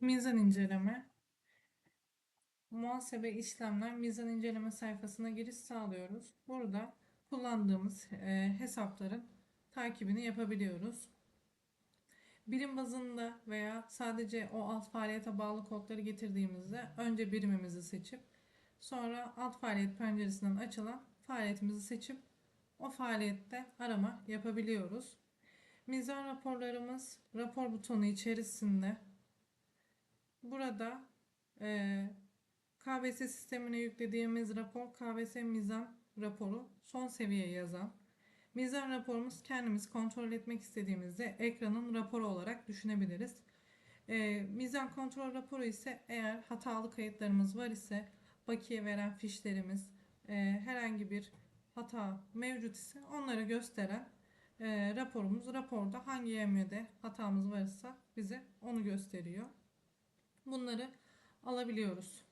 Mizan inceleme. Muhasebe işlemler mizan inceleme sayfasına giriş sağlıyoruz. Burada kullandığımız e, hesapların takibini yapabiliyoruz. Birim bazında veya sadece o alt faaliyete bağlı kodları getirdiğimizde önce birimimizi seçip sonra alt faaliyet penceresinden açılan faaliyetimizi seçip o faaliyette arama yapabiliyoruz. Mizan raporlarımız rapor butonu içerisinde burada e, KBS sistemine yüklediğimiz rapor KBS mizan raporu son seviye yazan. Mizan raporumuz kendimiz kontrol etmek istediğimizde ekranın raporu olarak düşünebiliriz. E, mizan kontrol raporu ise eğer hatalı kayıtlarımız var ise bakiye veren fişlerimiz e, herhangi bir hata mevcut ise onları gösteren e, raporumuz. Raporda hangi yemede hatamız varsa bize onu gösteriyor. Bunları alabiliyoruz.